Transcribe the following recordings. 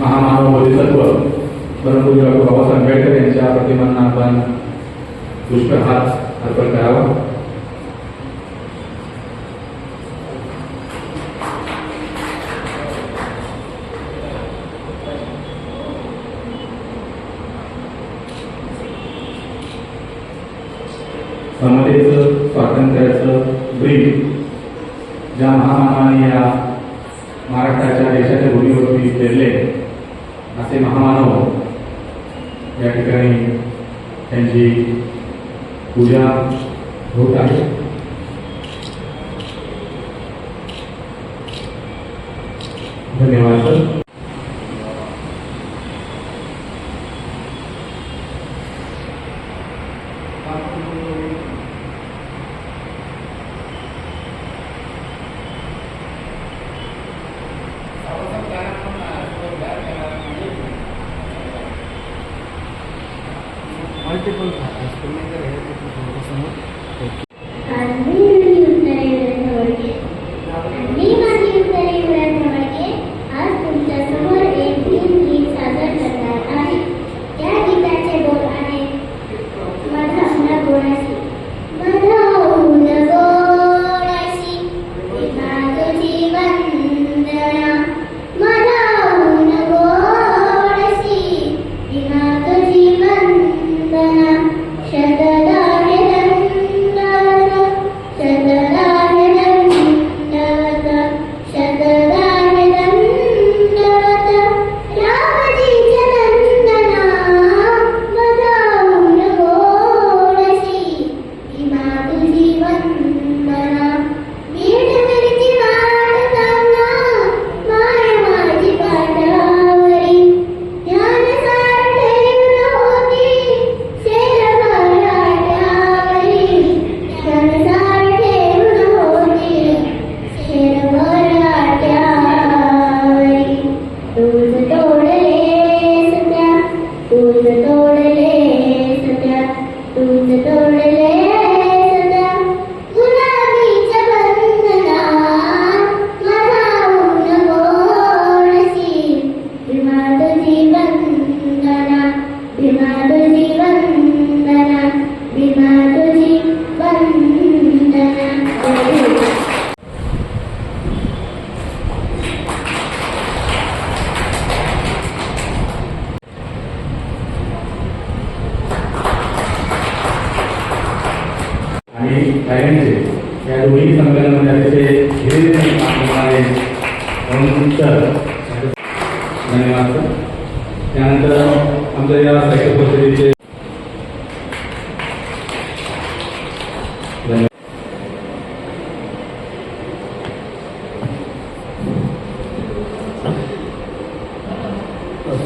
महामानव बोधिसत्व परंतु बाबासाहेब आंबेडकर यांच्या प्रतिमांना आपण पुष्पहार अर्पण करावा. समतेचं स्वातंत्र्याचं ब्रीद ज्या महामानवाने या महाराष्ट्राच्या देशाच्या भूमीवरती पेरले असे महामानव या ठिकाणी त्यांची पूजा होत आहे. धन्यवाद सर. people scattered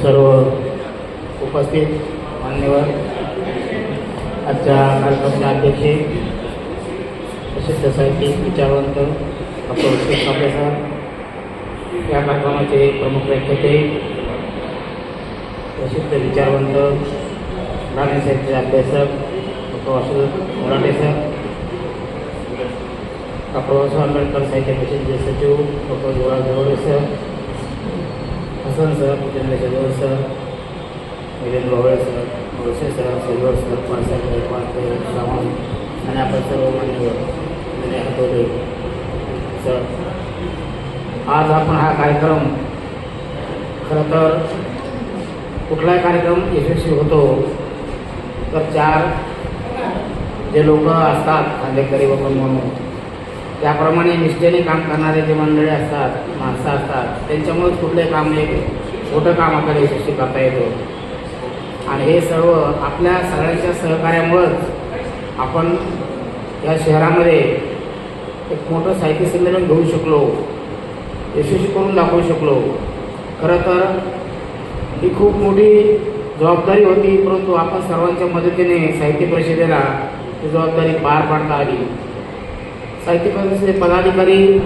सर्व उपस्थित मान्यवर आजच्या कार्यक्रमाचे अध्यक्ष प्रसिद्ध साहित्यिक विचारवंत डॉक्टर विश्वेश साहेब या कार्यक्रमाचे प्रमुख व्याख्याते प्रसिद्ध विचारवंत ग्रामीण साहित्य अभ्यासक doctor Vasudev Marathe sir doctor Babasaheb Ambedkar साहित्य परिषदेचे सचिव doctor Yuvraj sir Hasan sir Jitendra Jawal sir Virendra Bhowale sir Bhose sir silver sir Palsaheb Gaikwad Sawant आणि आपण सर्व मान्यवर विनय सर आज आपण हा कार्यक्रम खरं तर कुठलाही कार्यक्रम यशस्वी होतो तर चार जे लोक असतात खांदेकरी वगैरे म्हणून त्याप्रमाणे निष्ठेने काम करणारे जे मंडळी असतात माणसं असतात त्यांच्यामुळेच कुठले काम एक मोठं काम आपल्याला यशस्वी करता येतं. आणि हे सर्व आपल्या सगळ्यांच्या सहकार्यामुळंच आपण या शहरामध्ये एक मोठं साहित्य संमेलन घेऊ शकलो यशस्वी करून दाखवू शकलो. खरं तर ही खूप मोठी जबाबदारी होती परंतु आपण सर्वांच्या मदतीने साहित्य परिषदेला ही जबाबदारी पार पाडता आली. साहित्य परिषदेचे पदाधिकारी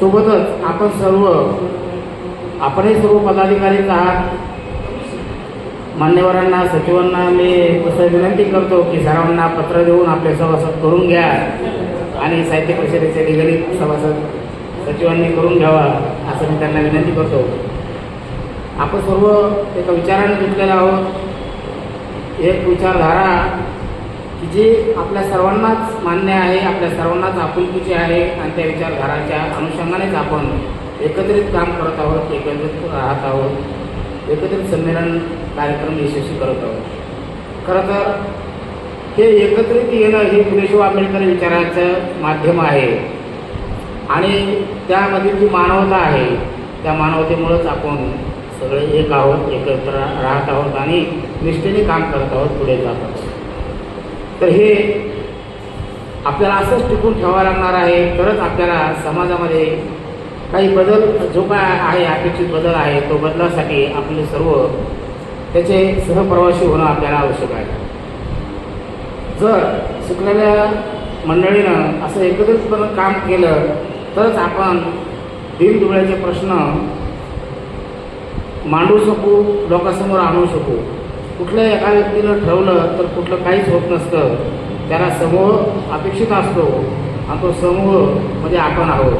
सोबतच आपण सर्व आपणही सर्व पदाधिकारीच आहात. मान्यवरांना सचिवांना मी तसं विनंती करतो की सर्वांना पत्र देऊन आपले सभासद करून घ्या आणि साहित्य परिषदेचे निगडीत सभासद सचिवांनी करून घ्यावा असं मी त्यांना विनंती करतो. आपण सर्व एका विचाराने घेतलेला आहोत. एक विचारधारा की जी आपल्या सर्वांनाच मान्य आहे आपल्या सर्वांनाच आपुलकीचे आहे आणि त्या विचारधाराच्या अनुषंगानेच आपण एकत्रित काम करत आहोत एकत्रित राहत आहोत एकत्रित संमेलन कार्यक्रम यशस्वी करत आहोत. खरं तर हे एकत्रित येणं हे फुलेशाह आंबेडकर विचाराचं माध्यम आहे. आणि त्यामध्ये जी मानवता आहे त्या मानवतेमुळंच आपण सगळे एक आहोत एकत्र राहत आहोत आणि निष्ठेने काम करत आहोत पुढे जात आहोत तर हे आपल्याला असंच टिकून ठेवावं लागणार आहे. तरच आपल्याला समाजामध्ये काही बदल जो काय आहे अपेक्षित बदल आहे तो बदलासाठी आपले सर्व त्याचे सहप्रवासी होणं आपल्याला आवश्यक आहे. जर शिकलेल्या मंडळीनं असं एकत्रितपणे काम केलं तरच आपण दिनदुबळ्याचे प्रश्न मांडू शकू लोकांसमोर आणू शकू. कुठल्या एका व्यक्तीनं ठरवलं तर कुठलं काहीच होत नसतं. त्याला समूह अपेक्षित असतो आणि तो समूह म्हणजे आपण आहोत.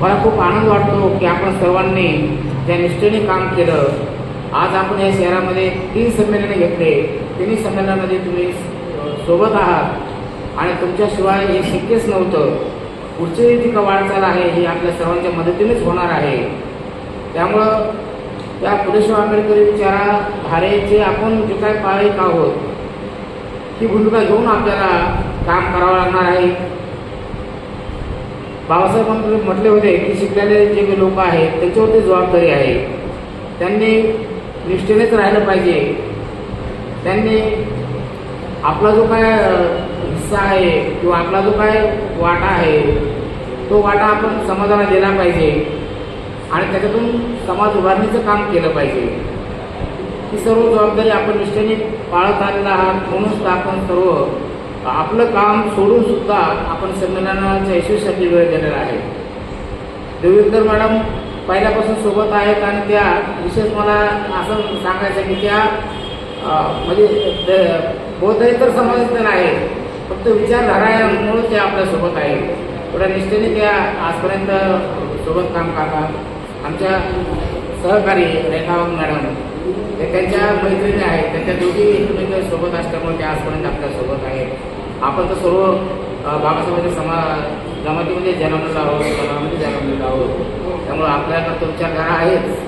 मला खूप आनंद वाटतो की आपण सर्वांनी ज्या निष्ठेने काम केलं आज आपण या शहरामध्ये तीन संमेलने घेतले. तिन्ही संमेलनामध्ये तुम्ही सोबत आहात आणि तुमच्याशिवाय हे शक्यच नव्हतं. पुढची जी का वाटचाल आहे ही आपल्या सर्वांच्या मदतीनेच होणार आहे. त्यामुळं त्या आंबेडकर आंबेडकरी विचाराधारेचे आपण जे काय पाळीत आहोत ही भूमिका घेऊन आपल्याला काम करावं लागणार आहे. बाबासाहेबांनी म्हटले होते की शिकलेले जे काही लोक आहेत त्यांच्यावरती जबाबदारी आहे. त्यांनी निष्ठेनेच राहिलं पाहिजे. त्यांनी आपला जो काय हिस्सा आहे किंवा आपला जो काय वाटा आहे तो वाटा आपण समाजाला दिला पाहिजे. आणि त्याच्यातून समाज उभारणीचं काम केलं पाहिजे. ही सर्व जबाबदारी आपण निष्ठेने पाळत आलेला आहात. म्हणूनच आपण सर्व आपलं काम सोडून सुद्धा आपण संमेलनाच्या यशस्वीसाठी वेळ दिलेला आहे. देवेंद्र मॅडम पहिल्यापासून सोबत आहेत आणि त्या विशेष मला असं सांगायचं की त्या म्हणजे ते- बौद्धेतर समाजातील आहेत. फक्त विचारधारामुळे ते आपल्यासोबत आहेत. थोड्या निष्ठेने त्या आजपर्यंत सोबत काम करतात. आमच्या सहकारी रेखा मॅडम ते त्यांच्या मैत्रिणी आहेत. त्यांच्या दोघी एकमेकांच्या सोबत असल्यामुळे त्या आजपर्यंत आपल्यासोबत आहेत. आपण तर सर्व बाबासाहेबांच्या समा जमातीमध्ये जन्मलेलो आहोत समाजामध्ये जन्मलेलो आहोत. त्यामुळे आपल्याला तो घरा आहेच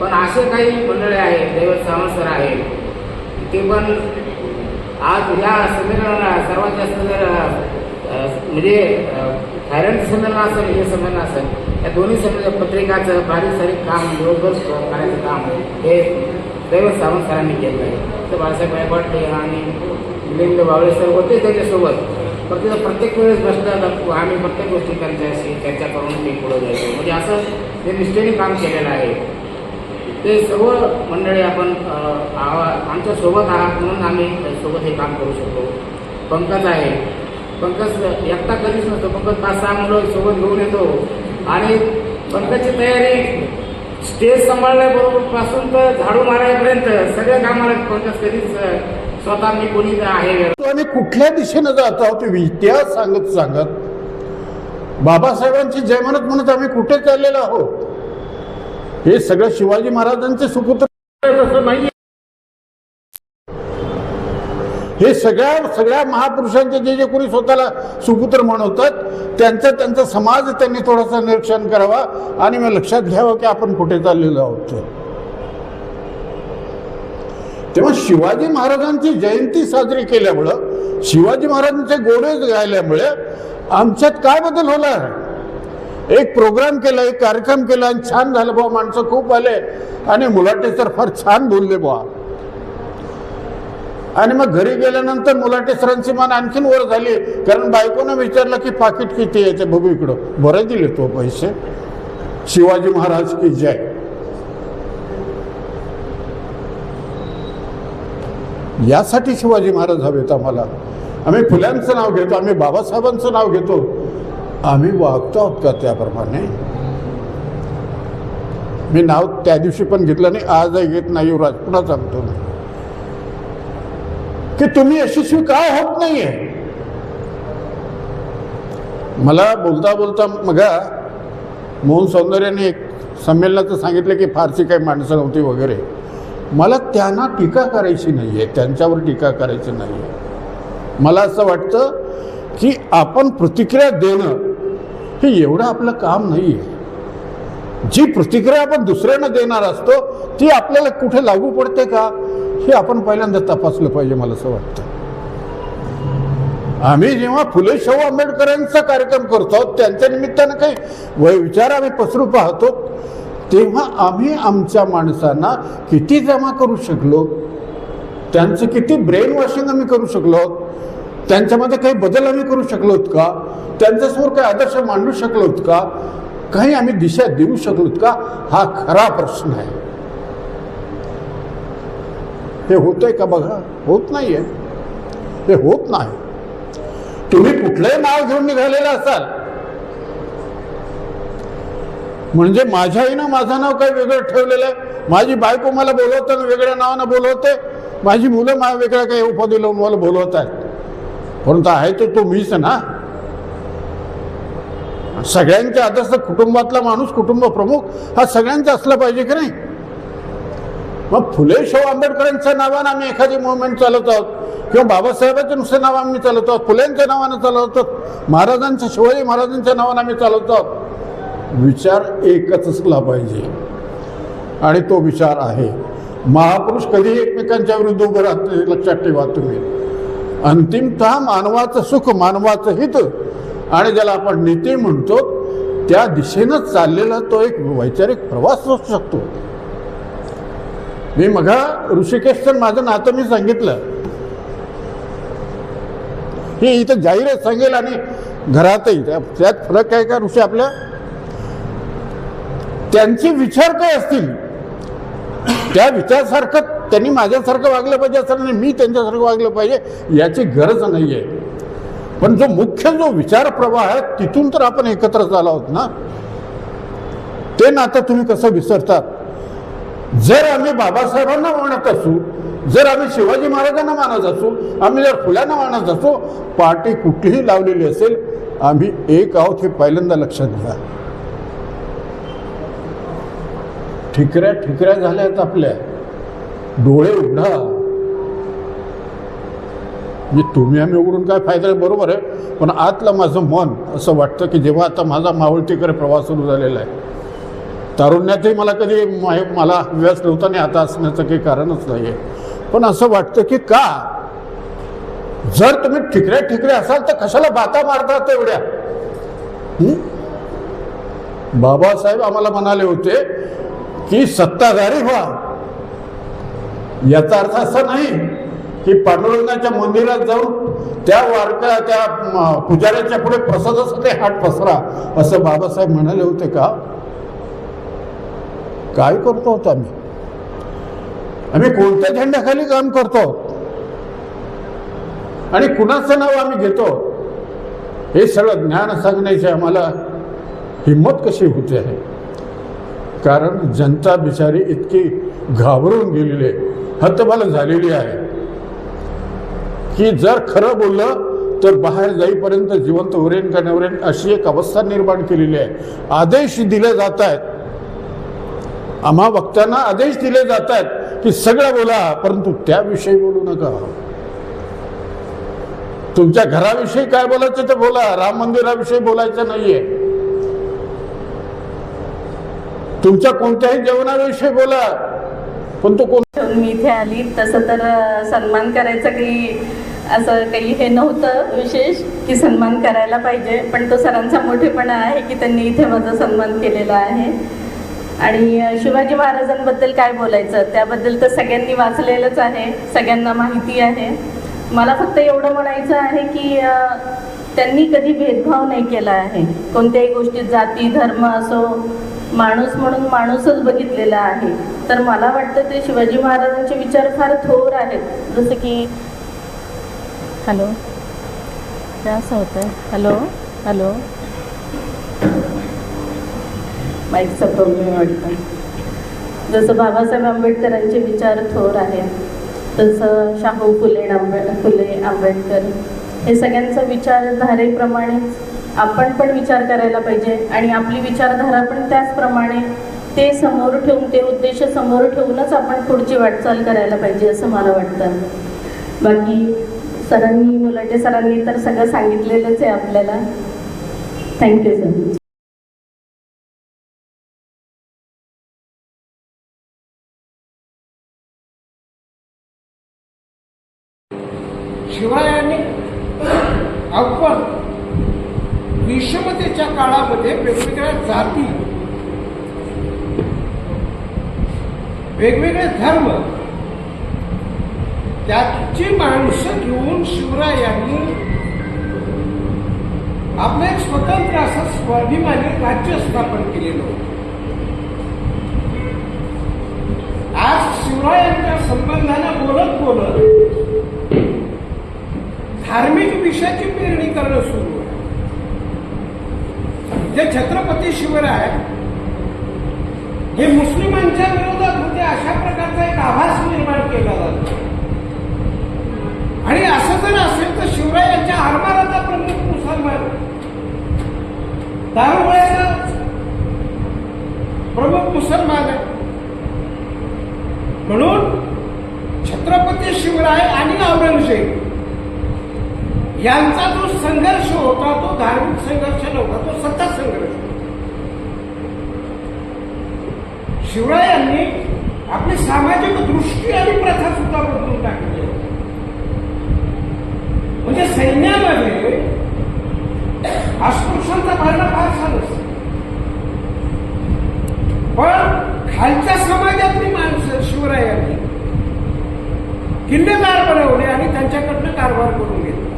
पण असे काही मंडळी आहेत दैवत सावंत सर आहेत ते पण आज या संमेलनाला सर्वात जास्त जर म्हणजे थायरॉइड संमेलन असेल हे संमेलन असेल या दोन्ही संमेलन पत्रिकाचं बारीक सारीक काम दिवसभर करायचं काम हे दैवत सावंत सरांनी केलं आहे. तर बाळासाहेब गायकवाड आणि मिलिंद बावळे सर होते त्याच्यासोबत. पण तिथं प्रत्येक वेळेस बसतात आम्ही प्रत्येक गोष्टी त्यांच्याशी चर्चा करून ते पुढं जायचो. म्हणजे असं ते निष्ठेने काम केलेलं आहे. ते सर्व मंडळी आपण आवा- आमच्यासोबत आहात म्हणून आम्ही सोबत हे काम करू शकतो. पंकज आहे. पंकज एकटा कधीच नसतो. पंकज पाच सहा मुलं सोबत घेऊन येतो. आणि पंकजची तयारी स्टेज सांभाळल्याबरोबरपासून तर झाडू मारायपर्यंत सगळ्या कामाला पंकज कधीच स्वतः मी कोणी आहे तो आम्ही कुठल्या दिशेनं जात आहोत ते इतिहास सांगत सांगत बाबासाहेबांची जय म्हणत म्हणत आम्ही कुठे चाललेलो आहोत? हे सगळं शिवाजी महाराजांचे सुपुत्र तसं नाही हे सगळ्या सगळ्या महापुरुषांचे जे जे कोणी स्वतःला सुपुत्र म्हणवतात त्यांचा त्यांचा समाज त्यांनी थोडासा निरीक्षण करावा आणि मग लक्षात घ्यावं की आपण कुठे चाललेलो आहोत तेव्हा शिवाजी महाराजांची जयंती साजरी केल्यामुळं शिवाजी महाराजांचे गोडे गायल्यामुळे आमच्यात काय बदल होला एक प्रोग्राम केला एक कार्यक्रम केला आणि छान झालं बुवा माणसं खूप आले. आणि मुलाटे तर फार छान बोलले बुवा. आणि मग घरी गेल्यानंतर मुलाटे सरांची मान आणखीन वर झाली. कारण बायकोनं विचारलं की पाकिट किती आहे ते बघू इकडं. बरं दिले तो पैसे. शिवाजी महाराज की जय. यासाठी शिवाजी महाराज हवेत आम्हाला. आम्ही फुल्यांचं नाव घेतो आम्ही बाबासाहेबांचं नाव घेतो. आम्ही वागतो आहोत का त्याप्रमाणे? मी नाव त्या दिवशी पण घेतलं नाही आजही घेत नाही युवराज सांगतो मी. की तुम्ही यशस्वी काय होत नाहीये. मला बोलता बोलता मगा मोहन सौंदर्याने एक संमेलनाचं सांगितलं की फारशी काही माणसं नव्हती वगैरे. मला त्यांना टीका करायची नाही आहे त्यांच्यावर टीका करायची नाही आहे मला असं वाटतं की आपण प्रतिक्रिया देणं हे एवढं आपलं काम नाही आहे जी प्रतिक्रिया आपण दुसऱ्यांना देणार असतो ती आपल्याला कुठे लागू पडते का? हे आपण पहिल्यांदा तपासलं पाहिजे मला असं वाटतं. आम्ही जेव्हा फुले शाहू आंबेडकरांचा कार्यक्रम करतो त्यांच्या निमित्तानं काही वै विचार आम्ही पसरू पाहतो तेव्हा आम्ही आमच्या माणसांना किती जमा करू शकलो त्यांचं किती ब्रेन वॉशिंग आम्ही करू शकलो त्यांच्यामध्ये काही बदल आम्ही करू शकलोत का त्यांच्यासमोर काही आदर्श मांडू शकलोत का काही आम्ही दिशा देऊ शकलोत का हा खरा प्रश्न आहे. हे होतंय का बघा? होत नाही आहे हे होत नाही. तुम्ही कुठलंही नाव घेऊन निघालेलं असाल म्हणजे माझ्या आईनं माझं नाव काही वेगळं ठेवलेलं आहे. माझी बायको मला बोलवताना वेगळ्या नावानं बोलवते. माझी मुलं मला वेगळ्या काही उपाधी लावून मला बोलवत आहेत. परंतु आहे तो तो मीच ना. सगळ्यांच्या आदर्श कुटुंबातला माणूस कुटुंब प्रमुख हा सगळ्यांचा असला पाहिजे की नाही? मग फुले शाहू आंबेडकरांच्या नावानं आम्ही एखादी मुवमेंट चालवत आहोत. किंवा बाबासाहेबांच्या नुसतं नाव आम्ही चालवत आहोत. फुलेंच्या नावानं चालवत आहोत. महाराजांच्या शिवाजी महाराजांच्या नावानं आम्ही चालवत आहोत. विचार एकच असला पाहिजे. आणि तो विचार आहे. महापुरुष कधी एकमेकांच्या विरुद्ध उभं राहत लक्षात ठेवा तुम्ही. अंतिमतः मानवाचं सुख मानवाचं हित. आणि ज्याला आपण नीती म्हणतो त्या दिशेनं चाललेला तो एक वैचारिक प्रवास असू शकतो. मी मघा ऋषिकेशचं माझं नातं मी सांगितलं. हे इथं जाहीरच सांगेल आणि घरातही. त्यात फरक काय का ऋषी आपल्या? त्यांचे विचार काय असतील? त्या विचारासारखं त्यांनी माझ्यासारखं वागलं पाहिजे असं नाही मी त्यांच्यासारखं वागलं पाहिजे याची गरज नाही आहे पण जो मुख्य जो विचार प्रवाह आहे तिथून तर आपण एकत्र झालो आहोत ना? ते नातं तुम्ही कसं विसरतात? जर आम्ही बाबासाहेबांना मानत असू जर आम्ही शिवाजी महाराजांना मानत असू आम्ही जर फुल्यांना मानत असू पार्टी कुठलीही लावलेली असेल आम्ही एक आहोत हे पहिल्यांदा लक्षात घ्या. ठिकऱ्या ठिकऱ्या झाल्यात आपल्या. डोळे उघडा. म्हणजे तुम्ही आम्ही उघडून काय फायदा आहे? बरोबर आहे. पण आतलं माझं मन असं वाटतं की जेव्हा आता माझा मावळतीकडे प्रवास सुरू झालेला आहे तारुण्यातही मला कधी मला व्यास नव्हता नाही आता असण्याचं काही कारणच नाही आहे पण असं वाटतं की का? जर तुम्ही ठिकऱ्या ठिकऱ्या असाल तर कशाला बाता मारतात एवढ्या? बाबासाहेब आम्हाला म्हणाले होते की सत्ताधारी व्हा. याचा अर्थ असा नाही की पांडुरंगाच्या मंदिरात जाऊन त्या वारक्या त्या पुजाऱ्याच्या पुढे प्रसादासाठी हात पसरा असं बाबासाहेब म्हणाले होते का? काय करतो आहोत आम्ही? आम्ही कोणत्या झेंड्याखाली काम करतो? आणि कुणाचं नाव आम्ही घेतो? हे सगळं ज्ञान सांगण्याची आम्हाला हिंमत कशी होते? आहे कारण जनता बिचारी इतकी घाबरून गेलेली आहे हतबल झालेली आहे. की जर खरं बोललं तर बाहेर जाईपर्यंत जिवंत उरेन का नवरेन अशी एक अवस्था निर्माण केलेली आहे. आदेश दिले जात आहेत. आम्हा वक्त्यांना आदेश दिले जात आहेत की सगळं बोला परंतु त्याविषयी बोलू नका. तुमच्या घराविषयी काय बोलायचं ते बोला राम मंदिराविषयी बोलायचं नाहीये. तुमच्या कोणत्याही जेवणाविषयी बोला पण तो कोण मी इथे आली तसं तर सन्मान करायचं काही असं काही हे नव्हतं विशेष की सन्मान करायला पाहिजे. पण तो सरांचा मोठेपणा आहे की त्यांनी इथे माझा सन्मान केलेला आहे. आणि शिवाजी महाराजांबद्दल काय बोलायचं? त्याबद्दल तर सगळ्यांनी वाचलेलंच आहे सगळ्यांना माहिती आहे. मला फक्त एवढं म्हणायचं आहे की त्यांनी कधी भेदभाव नाही केला आहे. कोणत्याही गोष्टीत जाती धर्म असो माणूस म्हणून माणूसच बघितलेला आहे. तर मला वाटतं ते शिवाजी महाराजांचे विचार फार थोर आहेत. जसं की हॅलो? असं होतं हॅलो? हॅलो? माईकचा प्रॉब्लेम वाटतं. जसं बाबासाहेब आंबेडकरांचे विचार थोर आहेत तसं शाहू फुले आंबे फुले आंबेडकर हे सगळ्यांचा विचारधारेप्रमाणेच आपण पण विचार करायला पाहिजे आणि आपली विचारधारा पण त्याचप्रमाणे ते समोर ठेवून ते उद्देश समोर ठेवूनच आपण पुढची वाटचाल करायला पाहिजे असं मला वाटतं. बाकी सरांनी मुलाच्या सरांनी तर सगळं सांगितलेलंच आहे आपल्याला. थँक्यू सर शिवरायांनी आपण विषमतेच्या काळामध्ये वेगवेगळ्या जाती वेगवेगळे धर्म. त्याची माणसं घेऊन शिवरायांनी आपलं एक स्वतंत्र असं स्वाभिमानी राज्य स्थापन केलेलं होतं. आज शिवरायांच्या संबंधानं बोलत बोलत धार्मिक विषयाची पेरणी करणं सुरू आहे. जे छत्रपती शिवराय हे मुस्लिमांच्या विरोधात होते अशा प्रकारचा एक आभास निर्माण केला जातो. आणि असं जर असेल तर शिवरायांच्या आरमाराचा प्रमुख मुसलमान दारुगोळ्याचा प्रमुख मुसलमान आहे. म्हणून छत्रपती शिवराय आणि औरंगजेब यांचा जो संघर्ष होता तो धार्मिक संघर्ष नव्हता तो सत्ता संघर्ष शिवरायांनी आपली सामाजिक दृष्टी आणि प्रथा सुद्धा बदलून टाकली. म्हणजे सैन्यामध्ये अस्पृश्यांचा भरणा फार झालं पण खालच्या समाजातली माणसं शिवरायांनी किल्लेदार बनवले आणि त्यांच्याकडनं कारभार करून घेतला.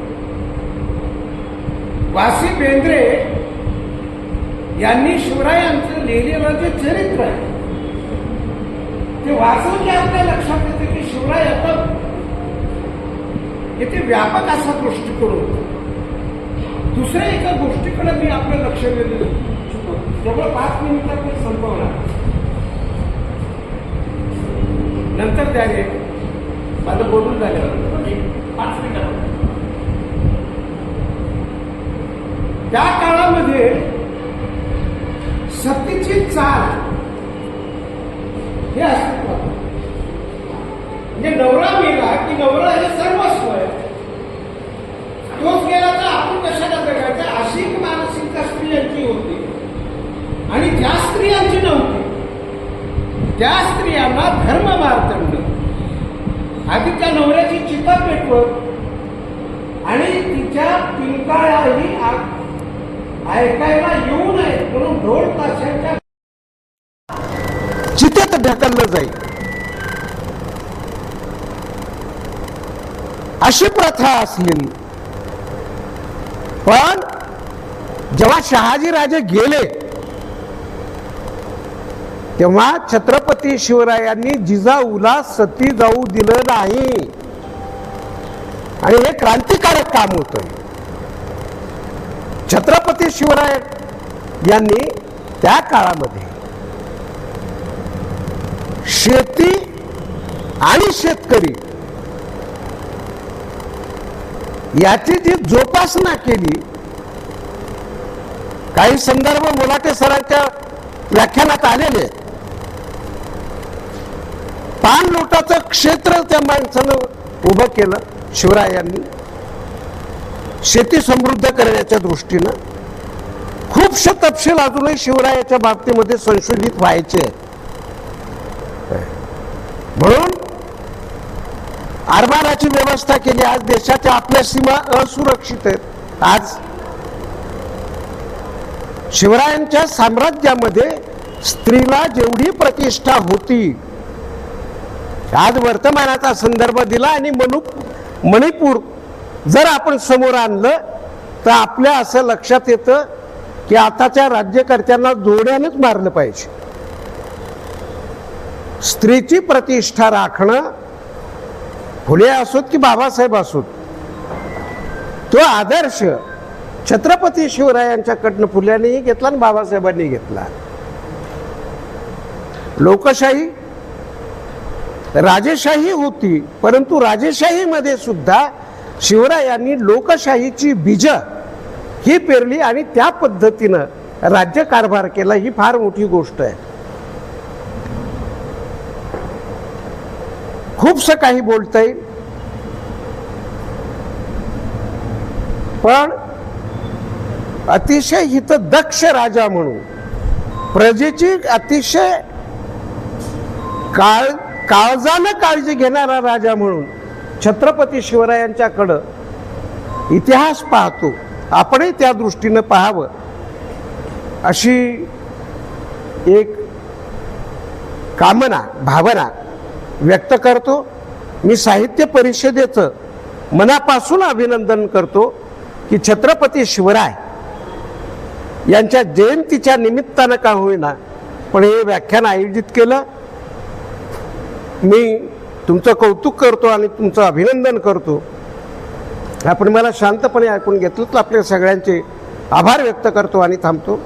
वासी बेंद्रे यांनी शिवरायांचं लिहिलेलं जे चरित्र आहे ते वाचून की आपल्या लक्षात येते की शिवराय आता किती व्यापक असा दृष्टिकोन होता. दुसऱ्या एका गोष्टीकडे मी आपलं लक्ष इच्छितो केवळ पाच मिनिटात मी संपवणार. नंतर त्याने माझं बोलून झाल्यावर. पाच मिनिटात. त्या काळामध्ये सतीची चाल हे अस्तित्वात होतं. म्हणजे नवरा मेला की नवरा हे सर्वस्व आहे तोच गेला तर आपण कशाला जगायचं? अशी मानसिकता स्त्रियांची होती. आणि ज्या स्त्रियांची नव्हती त्या स्त्रियांना धर्म मार्तंड. आधी त्या नवऱ्याची चिता पेटवत आणि तिच्या पिंकाळ्याही ऐकायला येऊ नये म्हणून ढोल ताशांच्या अशी प्रथा असलेली. पण जेव्हा शहाजीराजे गेले तेव्हा छत्रपती शिवरायांनी जिजाऊला सती जाऊ दिलं नाही. आणि हे क्रांतिकारक काम होतं छत्रपती शिवराय यांनी त्या काळामध्ये शेती आणि शेतकरी याची जी जोपासना केली काही संदर्भ मुलाटे सरांच्या व्याख्यानात आलेले. पान लोटाचं क्षेत्र त्या माणसानं उभं केलं शिवरायांनी शेती समृद्ध करण्याच्या दृष्टीनं. खूपशे तपशील अजूनही शिवरायाच्या बाबतीमध्ये संशोधित व्हायचे म्हणून आरमाराची व्यवस्था केली. आज देशाच्या आपल्या सीमा असुरक्षित आहेत. आज शिवरायांच्या साम्राज्यामध्ये स्त्रीला जेवढी प्रतिष्ठा होती आज वर्तमानाचा संदर्भ दिला आणि मनु मणिपूर जर आपण समोर आणलं तर आपल्या असं लक्षात येतं की आताच्या राज्यकर्त्यांना जोड्यानेच मारलं पाहिजे. स्त्रीची प्रतिष्ठा राखणं फुले असोत की बाबासाहेब असोत? तो आदर्श छत्रपती शिवरायांच्याकडनं फुल्यानेही घेतला आणि बाबासाहेबांनी घेतला. लोकशाही राजेशाही होती परंतु राजेशाहीमध्ये सुद्धा शिवरायांनी लोकशाहीची बीज ही पेरली आणि त्या पद्धतीनं राज्यकारभार केला ही फार मोठी गोष्ट आहे. खूपसं काही बोलता येईल पण अतिशय हित दक्ष राजा म्हणून प्रजेची अतिशय काळ काळजानं काळजी घेणारा राजा म्हणून छत्रपती शिवरायांच्याकडं इतिहास पाहतो. आपणही त्या दृष्टीनं पाहावं. अशी एक कामना भावना व्यक्त करतो. मी साहित्य परिषदेचं मनापासून अभिनंदन करतो की छत्रपती शिवराय यांच्या जयंतीच्या निमित्तानं का होईना पण हे व्याख्यान आयोजित केलं. मी तुमचं कौतुक करतो आणि तुमचं अभिनंदन करतो. आपण मला शांतपणे ऐकून घेतलं तर आपल्या सगळ्यांचे आभार व्यक्त करतो आणि थांबतो.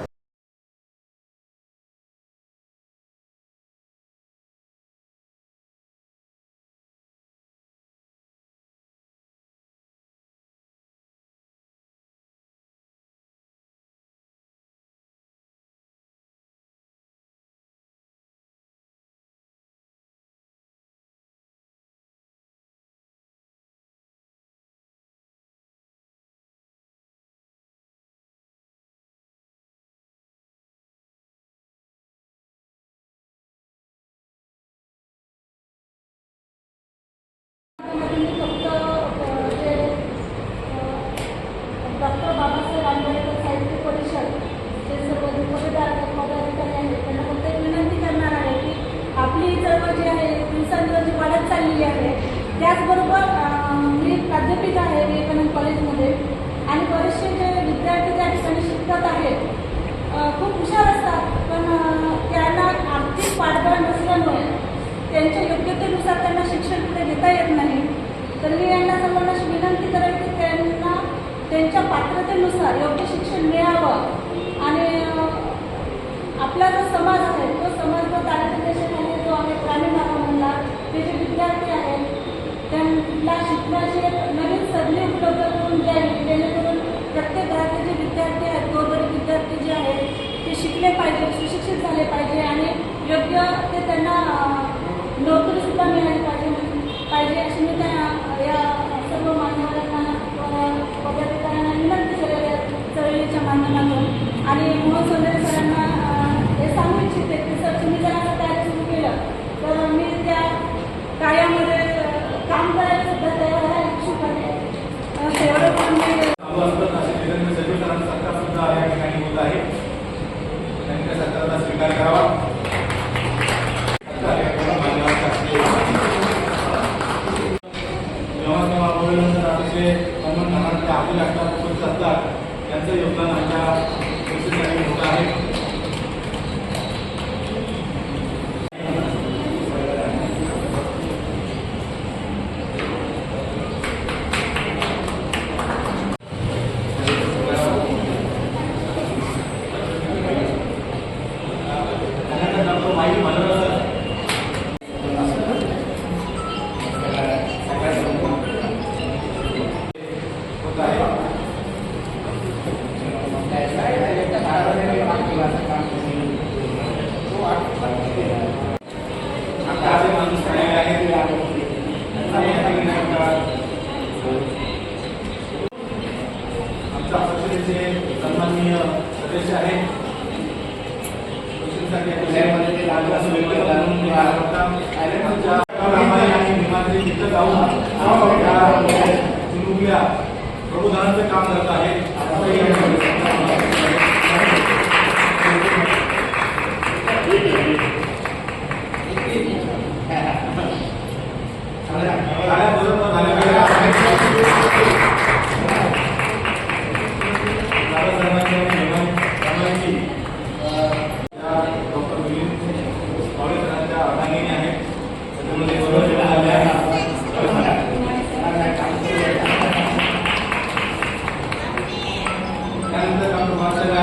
त्याचबरोबर मी प्राध्यापिका आहे विवेकानंद कॉलेजमध्ये. आणि बरेचसे जे विद्यार्थी त्या ठिकाणी शिकत आहेत खूप हुशार असतात. पण त्यांना आर्थिक पाठबळ नसल्यामुळे त्यांच्या योग्यतेनुसार त्यांना शिक्षण पुढे घेता येत नाही. तर मी यांना सर्वांना विनंती करेन की त्यांना त्यांच्या पात्रतेनुसार योग्य शिक्षण मिळावं. आणि आपला जो समाज आहे तो समाज जो दारिद्र्य रेषेखाली जो आहे ग्रामीण भागामध्ये ते जे विद्यार्थी आहेत त्यांना शिकण्याची एक नवीन संधी उपलब्ध करून द्यावी जेणेकरून प्रत्येक घरातले जे विद्यार्थी आहेत गोरगरीब विद्यार्थी जे आहेत ते शिकले पाहिजे सुशिक्षित झाले पाहिजे आणि योग्य ते त्यांना नोकरी सुद्धा मिळाली पाहिजे पाहिजे अशी मी त्या या सर्व मान्यवरांना पदाधिकाऱ्यांना विनंती केलेली चळवळीच्या माध्यमातून. आणि मोहन सौंदर्य सरांना हे सांगू इच्छिते की सर तुम्ही जर असं कार्य सुरू केलं तर मी त्या कार्यामध्ये काम करायला सुद्धा तयार आहे इच्छुक आहे. अ, पण मी चालू सरकार सुद्धा या ठिकाणी होत आहे. त्यांच्या सरकारला स्वीकार करावा. आमचे अतिशय सन्मान करणारे आपले असतात उपस्थित असतात त्यांचं योगदान आमच्या गोष्टीसाठी मोठं आहे. जिल्हा परिषदेचे सन्माननीय सदस्य आहेत. प्रबोधनाचं काम करत आहे. आताही झाल्या